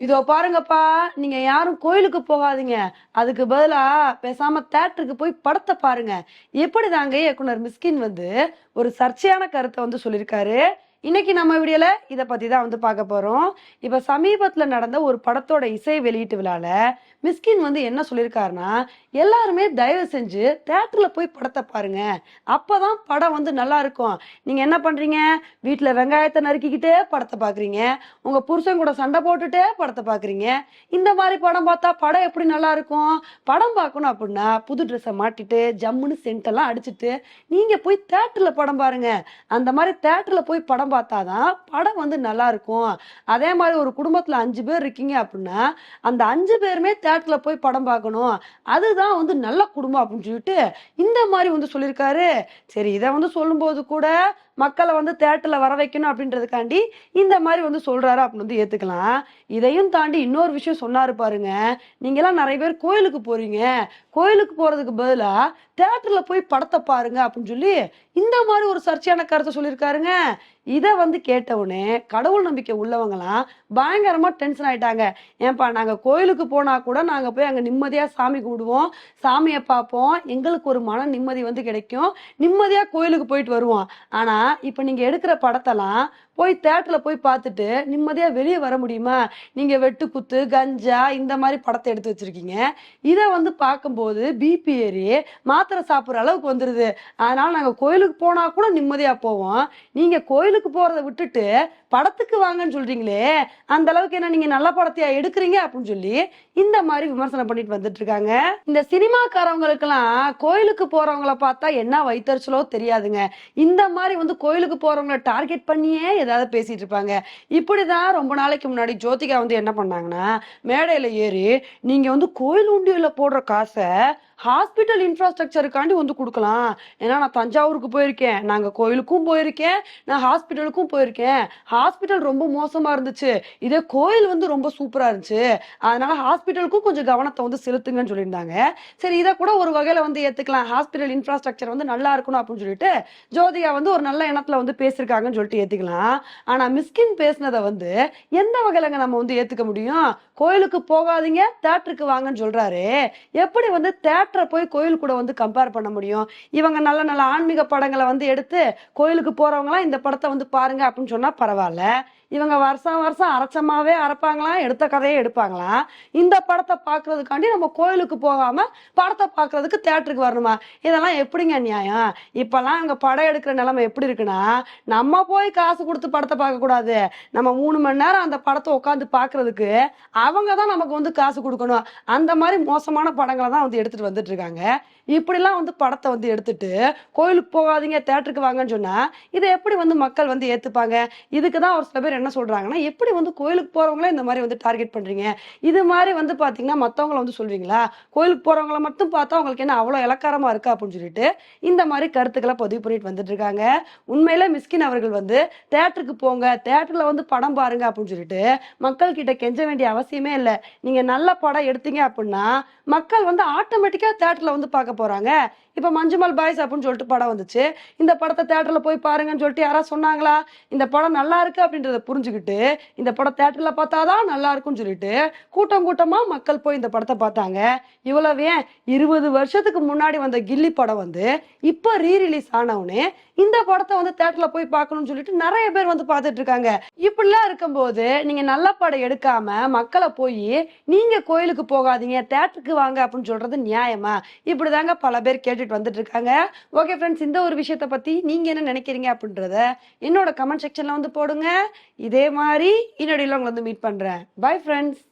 இதோ பாருங்கப்பா நீங்க யாரும் கோயிலுக்கு போகாதீங்க. அதுக்கு பதிலா பேசாம தேட்டருக்கு போய் படத்தை பாருங்க. எப்படிதாங்க இயக்குனர் மிஸ்கின் வந்து ஒரு சர்ச்சையான கருத்தை வந்து சொல்லியிருக்காரு. இன்னைக்கு நம்ம வீடியோல இதை பத்தி தான் வந்து பார்க்க போறோம். இப்ப சமீபத்துல நடந்த ஒரு படத்தோட இசை வெளியீட்டு விழால மிஸ்கின் வந்து என்ன சொல்லியிருக்காருன்னா எல்லாருமே தயவு செஞ்சு தேட்டரில் போய் படத்தை பாருங்க. அப்பதான் படம் வந்து நல்லா இருக்கும். நீங்கள் என்ன பண்ணுறீங்க வீட்டில் வெங்காயத்தை நறுக்கிக்கிட்டே படத்தை பார்க்குறீங்க உங்கள் புருஷன் கூட சண்டை போட்டுட்டே படத்தை பார்க்குறீங்க இந்த மாதிரி படம் பார்த்தா படம் எப்படி நல்லா இருக்கும்? படம் பார்க்கணும் அப்படின்னா புது ட்ரெஸ்ஸை மாட்டிட்டு ஜம்முன்னு சென்ட் எல்லாம் நீங்கள் போய் தேட்டரில் படம் பாருங்க. அந்த மாதிரி தேட்டரில் போய் படம் பார்த்தாதான் படம் வந்து நல்லா இருக்கும். அதே மாதிரி ஒரு குடும்பத்தில் அஞ்சு பேர் இருக்கீங்க அப்படின்னா அந்த அஞ்சு பேருமே தேட்டரில் போய் படம் பார்க்கணும். அதுதான் வந்து நல்ல குடும்பம் அப்படின்னு சொல்லிட்டு இந்த மாதிரி வந்து சொல்லியிருக்காரு. சரி இதை வந்து சொல்லும்போது கூட மக்களை வந்து தேட்டரில் வர வைக்கணும் அப்படின்றதுக்காண்டி இந்த மாதிரி வந்து சொல்கிறாரு அப்படின்னு வந்து ஏற்றுக்கலாம் இதையும் தாண்டி இன்னொரு விஷயம் சொன்னார் பாருங்க. நீங்களாம் நிறைய பேர் கோயிலுக்கு போகிறீங்க கோயிலுக்கு போகிறதுக்கு பதிலாக தேட்டரில் போய் படத்தை பாருங்க அப்படின்னு சொல்லி இந்த மாதிரி ஒரு சர்ச்சையான கருத்தை சொல்லியிருக்காருங்க. இதை வந்து கேட்டவுடனே கடவுள் நம்பிக்கை உள்ளவங்களாம் பயங்கரமாக டென்ஷன் ஆயிட்டாங்க. ஏன்பா நாங்கள் கோயிலுக்கு போனால் கூட நாங்கள் போய் அங்கே நிம்மதியாக சாமி கும்பிடுவோம். சாமியை பார்ப்போம். எங்களுக்கு ஒரு மன நிம்மதி வந்து கிடைக்கும். நிம்மதியாக கோயிலுக்கு போயிட்டு வருவோம். ஆனால் இப்போ நீங்கள் எடுக்கிற படத்தெல்லாம் போய் தேட்டரில் போய் பார்த்துட்டு நிம்மதியாக வெளியே வர முடியுமா? நீங்கள் வெட்டு குத்து கஞ்சா இந்த மாதிரி படத்தை எடுத்து வச்சுருக்கீங்க. இதை வந்து பார்க்கும்போது பிபி ஏறி மாத்திரை சாப்பிட்ற அளவுக்கு வந்துடுது அதனால் நாங்கள் கோயிலுக்கு போனால் கூட நிம்மதியாக போவோம். நீங்கள் கோயிலுக்கு போகிறத விட்டுட்டு படத்துக்கு வாங்கன்னு சொல்றீங்களே அந்த அளவுக்கு என்ன நீங்க நல்ல படத்தையா எடுக்கிறீங்க அப்படின்னு சொல்லி இந்த மாதிரி விமர்சனம் பண்ணிட்டு வந்துட்டு இருக்காங்க. இந்த சினிமாக்காரவங்களுக்கெல்லாம் கோயிலுக்கு போறவங்கள பார்த்தா என்ன வைத்தறிச்சலோ தெரியாதுங்க. இந்த மாதிரி வந்து கோயிலுக்கு போறவங்கள டார்கெட் பண்ணியே ஏதாவது பேசிட்டு இருப்பாங்க. இப்படிதான் ரொம்ப நாளைக்கு முன்னாடி ஜோதிகா வந்து என்ன பண்ணாங்கன்னா மேடையில ஏறி நீங்க வந்து கோயில் உண்டியில போடுற காசை ஹாஸ்பிட்டல் இன்ஃப்ராஸ்ட்ரக்சருக்காண்டி வந்து கொடுக்கலாம். ஏன்னா நான் தஞ்சாவூருக்கு போயிருக்கேன். நாங்கள் கோயிலுக்கும் போயிருக்கேன். நான் ஹாஸ்பிட்டலுக்கும் போயிருக்கேன். ஹாஸ்பிட்டல் ரொம்ப மோசமாக இருந்துச்சு. இதே கோயில் வந்து ரொம்ப சூப்பராக இருந்துச்சு. அதனால ஹாஸ்பிட்டலுக்கும் கொஞ்சம் கவனத்தை வந்து செலுத்துங்கன்னு சொல்லியிருந்தாங்க. சரி இதை கூட ஒரு வகையில் வந்து ஏற்றுக்கலாம் ஹாஸ்பிட்டல் இன்ஃப்ராஸ்ட்ரக்சர் வந்து நல்லா இருக்கணும் அப்படின்னு சொல்லிட்டு ஜோதிகா வந்து ஒரு நல்ல எண்ணத்தில் வந்து பேசியிருக்காங்கன்னு சொல்லிட்டு ஏத்துக்கலாம். ஆனால் மிஸ்கின் பேசினதை வந்து எந்த வகையிலங்க நம்ம வந்து ஏற்றுக்க முடியும்? கோயிலுக்கு போகாதீங்க தேட்டருக்கு வாங்கன்னு சொல்றாரு. எப்படி வந்து தேட்டரை போய் கோயில் கூட வந்து கம்பேர் பண்ண முடியும்? இவங்க நல்ல நல்ல ஆன்மீக படங்களை வந்து எடுத்து கோயிலுக்கு போறவங்களாம் இந்த படத்தை வந்து பாருங்க அப்படின்னு சொன்னா பரவாயில்ல. பகவானால் இவங்க வருஷம் வருஷம் அரைச்சமாவே அரைப்பாங்களாம் எடுத்த கதையே எடுப்பாங்களாம் இந்த படத்தை பார்க்கறதுக்காண்டி நம்ம கோயிலுக்கு போகாம படத்தை பார்க்கறதுக்கு தேட்டருக்கு வரணுமா? இதெல்லாம் எப்படிங்க நியாயம் இப்பெல்லாம் அங்க படம் எடுக்கிற நிலைமை எப்படி இருக்குன்னா நம்ம போய் காசு கொடுத்து படத்தை பார்க்க கூடாது. நம்ம மூணு மணி நேரம் அந்த படத்தை உட்காந்து பார்க்கறதுக்கு அவங்க தான் நமக்கு வந்து காசு கொடுக்கணும். அந்த மாதிரி மோசமான படங்களை தான் வந்து எடுத்துட்டு வந்துட்டு இருக்காங்க. இப்படிலாம் வந்து படத்தை வந்து எடுத்துட்டு கோயிலுக்கு போகாதீங்க தேட்டருக்கு வாங்கன்னு சொன்னா இதை எப்படி வந்து மக்கள் வந்து ஏத்துப்பாங்க? இதுக்கு தான் ஒரு சில பேர் என்ன சொல்றாங்கன்னா எப்படி வந்து கோயிலுக்கு போறவங்களே இந்த மாதிரி வந்து டார்கெட் பண்றீங்க? இது மாதிரி வந்து பாத்தீங்கன்னா மத்தவங்களை வந்து சொல்றீங்களா கோயிலுக்கு போறவங்களை மட்டும் பார்த்தா அவங்களுக்கு என்ன அவ்வளவு இலக்காரமா இருக்கா? அப்படின்னு சொல்லிட்டு இந்த மாதிரி கருத்துக்களை பதிவு பண்ணிட்டு வந்துட்டு இருக்காங்க. உண்மையில மிஸ்கின் அவர்கள் வந்து தேட்டருக்கு போங்க தேட்டர்ல வந்து படம் பாருங்க அப்படின்னு சொல்லிட்டு மக்கள் கிட்ட கெஞ்ச வேண்டிய அவசியமே இல்லை. நீங்க நல்ல படம் எடுத்தீங்க அப்படின்னா மக்கள் வந்து ஆட்டோமேட்டிக்கா தேட்டர்ல வந்து பார்க்க போறாங்க. இப்ப மஞ்சுமல் பாய்ஸ் அப்படின்னு சொல்லிட்டு படம் வந்துச்சு. இந்த படத்தை தேட்டர்ல போய் பாருங்கன்னு சொல்லிட்டு யாராவது சொன்னாங்களா? இந்த படம் நல்லா இருக்கு அப்படின்றத புரிஞ்சுக்கிட்டு இந்த படம் தேட்டர்ல பார்த்தாதான் நல்லா இருக்கும்னு சொல்லிட்டு கூட்டம் கூட்டமா மக்கள் போய் இந்த படத்தை பார்த்தாங்க. இவ்வளவு ஏன்? இருபது வருஷத்துக்கு முன்னாடி வந்த கில்லி படம் வந்து இப்ப ரீ ரிலீஸ் ஆனவுடனே இந்த படத்தை வந்து தேட்டர்ல போய் பார்க்கணும்னு சொல்லிட்டு நிறைய பேர் வந்து பார்த்துட்டு இருக்காங்க. இப்படிலாம் இருக்கும்போது நீங்க நல்ல படம் எடுக்காம மக்களை போய் நீங்க கோயிலுக்கு போகாதீங்க தேட்டருக்கு வாங்க அப்படின்னு சொல்றது நியாயமா? இப்படிதாங்க பல பேர் கேட்டுட்டு வந்துட்டு இருக்காங்க ஓகே ஃப்ரெண்ட்ஸ் இந்த ஒரு விஷயத்த பத்தி நீங்க என்ன நினைக்கிறீங்க அப்படின்றத என்னோட கமெண்ட் செக்ஷன்ல வந்து போடுங்க. இதே மாதிரி இன்னொடியில் உங்களை வந்து மீட் பண்றேன். Bye friends